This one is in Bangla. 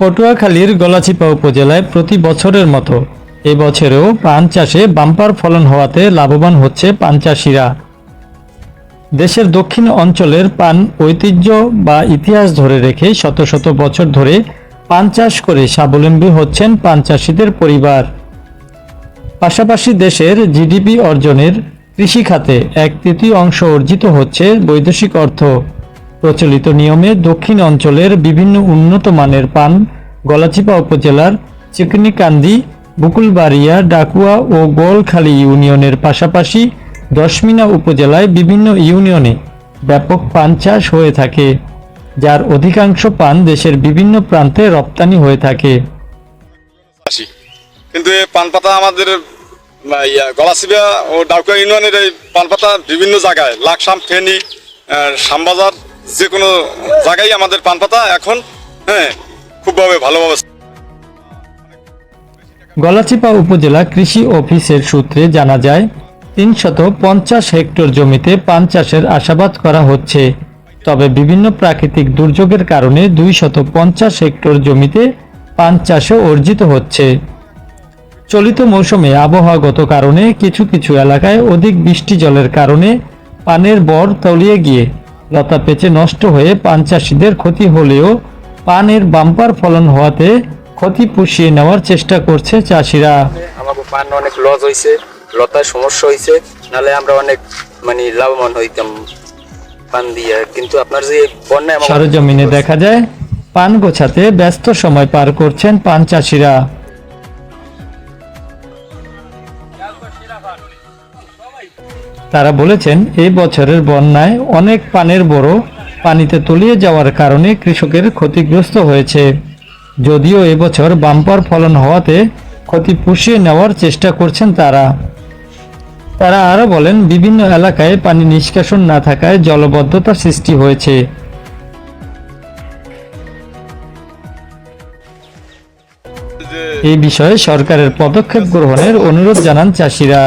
পটুয়াখালীর গলাচিপা উপজেলায় প্রতি বছরের মতো এবছরেও পান চাষে বাম্পার ফলন হওয়াতে লাভবান হচ্ছে পান চাষিরা। দেশের দক্ষিণ অঞ্চলের পান ঐতিহ্য বা ইতিহাস ধরে রেখে শত শত বছর ধরে পান চাষ করে স্বাবলম্বী হচ্ছেন পান চাষিদের পরিবার। পাশাপাশি দেশের জিডিপি অর্জনের কৃষিখাতে এক তৃতীয় অংশ অর্জিত হচ্ছে বৈদেশিক অর্থ। প্রচলিত নিয়মে দক্ষিণ অঞ্চলের বিভিন্ন উন্নত মানের পান গলাচিপা উপজেলার চিকনিকান্দি বুকুলবাড়িয়া ডাকুয়া ও গোলখালী ইউনিয়নের পাশাপাশি দশমিনা উপজেলায় বিভিন্ন ইউনিয়নে ব্যাপক পান চাষ হয়ে থাকে যার অধিকাংশ পান দেশের বিভিন্ন প্রান্তে রপ্তানি হয়ে থাকে। কিন্তু এই পান পাতা আমাদের গলাচিবা ও ডাউকা ইউনিয়নের এই পান পাতা বিভিন্ন জায়গায় লাকসাম ফেনী আহ, শ্যামবাজার যে কোনো জায়গায় আমাদের পান পাতা এখন হ্যাঁ খুবভাবে ভালোভাবে গলাচিপা উপজেলা কৃষি অফিসের সূত্রে জানা যায়, তিনশত পঞ্চাশ হেক্টর জমিতে পান চাষের আশাবাদ করা হচ্ছে। তবে বিভিন্ন প্রাকৃতিক দুর্যোগের কারণে দুইশত পঞ্চাশ হেক্টর জমিতে পান চাষও অর্জিত হচ্ছে। চলিত মৌসুমে আবহাওয়াগত কারণে কিছু কিছু এলাকায় অধিক বৃষ্টি জলের কারণে পানের বর তলিয়ে গিয়ে লতা পেঁচে নষ্ট হয়ে পান চাষিদের ক্ষতি হলেও পানের বাম্পার ফলন হওয়াতে ক্ষতি পুষিয়ে নেওয়ার চেষ্টা করছে চাষিরা। আমাকে পান অনেক লস হয়েছে লতার সমস্যা হয়েছে নাহলে আমরা অনেক মানে লাভবান হইতাম পান দিয়ে। কিন্তু আপনার যে আমাকে- সরজমিনে দেখা যায় পান গোছাতে ব্যস্ত সময় পার করছেন পান চাষিরা। তারা বলেছেন এই বছরের বন্যায় অনেক পানের বড় পানিতে তলিয়ে যাওয়ার কারণে কৃষকের ক্ষতিগ্রস্ত হয়েছে। যদিও এবছর বাম্পার ফলন হওয়াতে ক্ষতি পুষিয়ে নেওয়ার চেষ্টা করছেন তারা। তারা আরও বলেন, বিভিন্ন এলাকায় পানি নিষ্কাশন না থাকায় জলবদ্ধতা সৃষ্টি হয়েছে। এই বিষয়ে সরকারের পদক্ষেপ গ্রহণের অনুরোধ জানান চাষিরা।